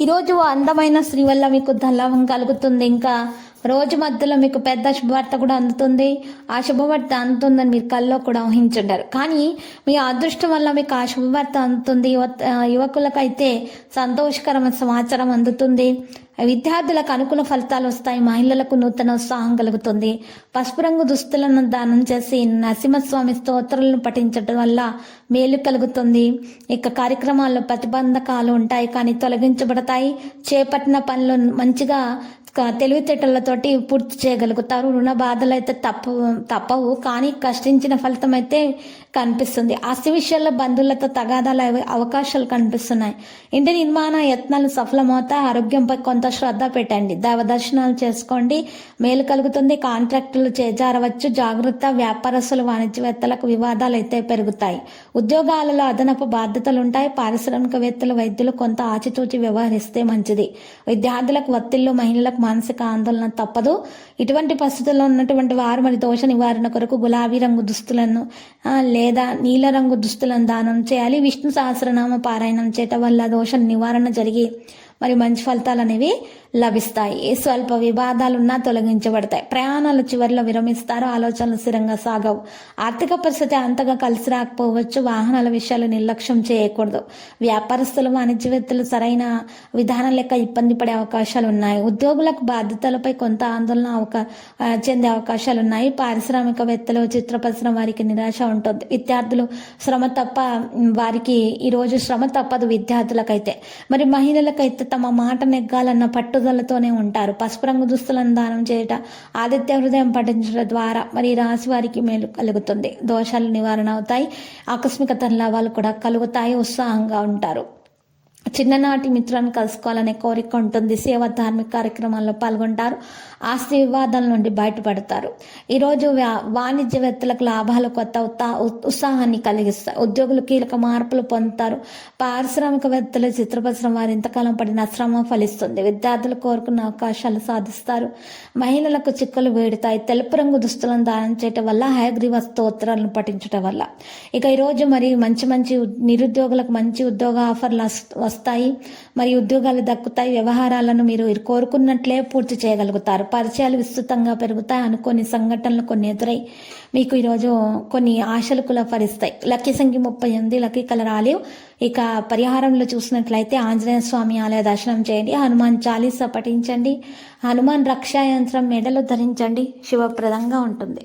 ఈరోజు అందమైన స్త్రీ వల్ల మీకు ధనలాభం కలుగుతుంది ఇంకా రోజు మధ్యలో మీకు పెద్ద శుభవార్త కూడా అందుతుంది. ఆ శుభవార్త అందుతుందని మీరు కల్లో కూడా ఊహించుంటారు. కానీ మీ అదృష్టం వల్ల మీకు ఆ శుభవార్త అందుతుంది. యువకులకైతే సంతోషకరమైన సమాచారం అందుతుంది. విద్యార్థులకు అనుకూల ఫలితాలు వస్తాయి. మహిళలకు నూతన ఉత్సాహం కలుగుతుంది. పసుపు రంగు దుస్తులను దానం చేసి నరసింహస్వామి స్తోత్రాలను పఠించడం వల్ల మేలు కలుగుతుంది. ఇక కార్యక్రమాల్లో ప్రతిబంధకాలు ఉంటాయి. కానీ తొలగించబడతాయి. చేపట్టిన పనులు మంచిగా తెలివితేటలతోటి పూర్తి చేయగలుగుతారు. రుణ బాధలు అయితే తప్పు తప్పవు. కానీ కష్టించిన ఫలితం అయితే కనిపిస్తుంది. ఆస్తి విషయాల్లో బంధువులతో తగాదాలు అవ- అవకాశాలు కనిపిస్తున్నాయి. ఇంటి నిర్మాణ యత్నాలు సఫలమవుతాయి ఆరోగ్యంపై కొంత శ్రద్ధ పెట్టండి. దైవ దర్శనాలు చేసుకోండి. మేలు కలుగుతుంది. కాంట్రాక్టులు చేజారవచ్చు. జాగ్రత్త వ్యాపారస్తులు వాణిజ్యవేత్తలకు వివాదాలు అయితే పెరుగుతాయి. ఉద్యోగాలలో అదనపు బాధ్యతలు ఉంటాయి. పారిశ్రామికవేత్తలు వైద్యులు కొంత ఆచితూచి వ్యవహరిస్తే మంచిది. విద్యార్థులకు ఒత్తిళ్ళు మహిళలకు మానసిక ఆందోళన తప్పదు. ఇటువంటి పరిస్థితుల్లో ఉన్నటువంటి వారు మరి దోష నివారణ కొరకు గులాబీ రంగు దుస్తులను లేదా నీల రంగు దుస్తులను దానం చేయాలి. విష్ణు సహస్రనామ పారాయణం చేత వల్ల దోష నివారణ జరిగి మరి మంచి ఫలితాలు అనేవి లభిస్తాయి. స్వల్ప వివాదాలున్నా తొలగించబడతాయి. ప్రయాణాలు చివరిలో విరమిస్తారు. ఆలోచనలు స్థిరంగా సాగవు. ఆర్థిక పరిస్థితి అంతగా కలిసి రాకపోవచ్చు. వాహనాల విషయాలు నిర్లక్ష్యం చేయకూడదు. వ్యాపారస్తులు వాణిజ్యవేత్తలు సరైన విధానం లెక్క ఇబ్బంది పడే అవకాశాలు ఉన్నాయి. ఉద్యోగులకు బాధ్యతలపై కొంత ఆందోళన అవకా చెందే అవకాశాలు ఉన్నాయి. పారిశ్రామికవేత్తలు చిత్ర పరిశ్రమ వారికి నిరాశ ఉంటుంది. విద్యార్థులు శ్రమ తప్ప వారికి ఈరోజు శ్రమ తప్పదు విద్యార్థులకైతే. మరి మహిళలకైతే తమ మాట నెగ్గాలన్న పట్టుదలతోనే ఉంటారు. పసుపు రంగు దుస్తులను దానం చేయట ఆదిత్య హృదయం పఠించడం ద్వారా మరి రాశి వారికి మేలు కలుగుతుంది. దోషాలు నివారణ అవుతాయి. ఆకస్మిక లాభాలు కూడా కలుగుతాయి. ఉత్సాహంగా ఉంటారు. చిన్ననాటి మిత్రులను కలుసుకోవాలనే కోరిక ఉంటుంది. సేవ ధార్మిక కార్యక్రమాల్లో పాల్గొంటారు. ఆస్తి వివాదాల నుండి బయటపడతారు. ఈరోజు వ్యా- వాణిజ్యవేత్తలకు లాభాలు కొత్త ఉత్సా ఉ- ఉత్సాహాన్ని కలిగిస్తాయి. ఉద్యోగులు కీలక మార్పులు పొందుతారు. పారిశ్రామికవేత్తలు చిత్రపరిశ్రమ వారు ఇంతకాలం పడిన శ్రమ ఫలిస్తుంది. విద్యార్థులు కోరుకున్న అవకాశాలు సాధిస్తారు. మహిళలకు చిక్కులు వేడుతాయి. తెలుపు రంగు దుస్తులను దానం చేయటం వల్ల హయగ్రీవ స్తోత్రాలను పఠించటం వల్ల. ఇక ఈరోజు మరి మంచి మంచి నిరుద్యోగులకు మంచి ఉద్యోగ ఆఫర్లు వస్తాయి మరి ఉద్యోగాలు దక్కుతాయి వ్యవహారాలను మీరు కోరుకున్నట్లే పూర్తి చేయగలుగుతారు. పరిచయాలు విస్తృతంగా పెరుగుతాయి అనుకోని సంఘటనలు కొన్ని ఎదురై మీకు ఈరోజు కొన్ని ఆశలు కులపరిస్తాయి. లక్కీ సంఖ్య ముప్పై ఎనిమిది లక్కీ కలర్ ఆలివ్. ఇక పరిహారంలో చూసినట్లయితే ఆంజనేయ స్వామి ఆలయ దర్శనం చేయండి. హనుమాన్ చాలీస పఠించండి. హనుమాన్ రక్షా యంత్రం మెడలో ధరించండి. శివప్రదంగా ఉంటుంది.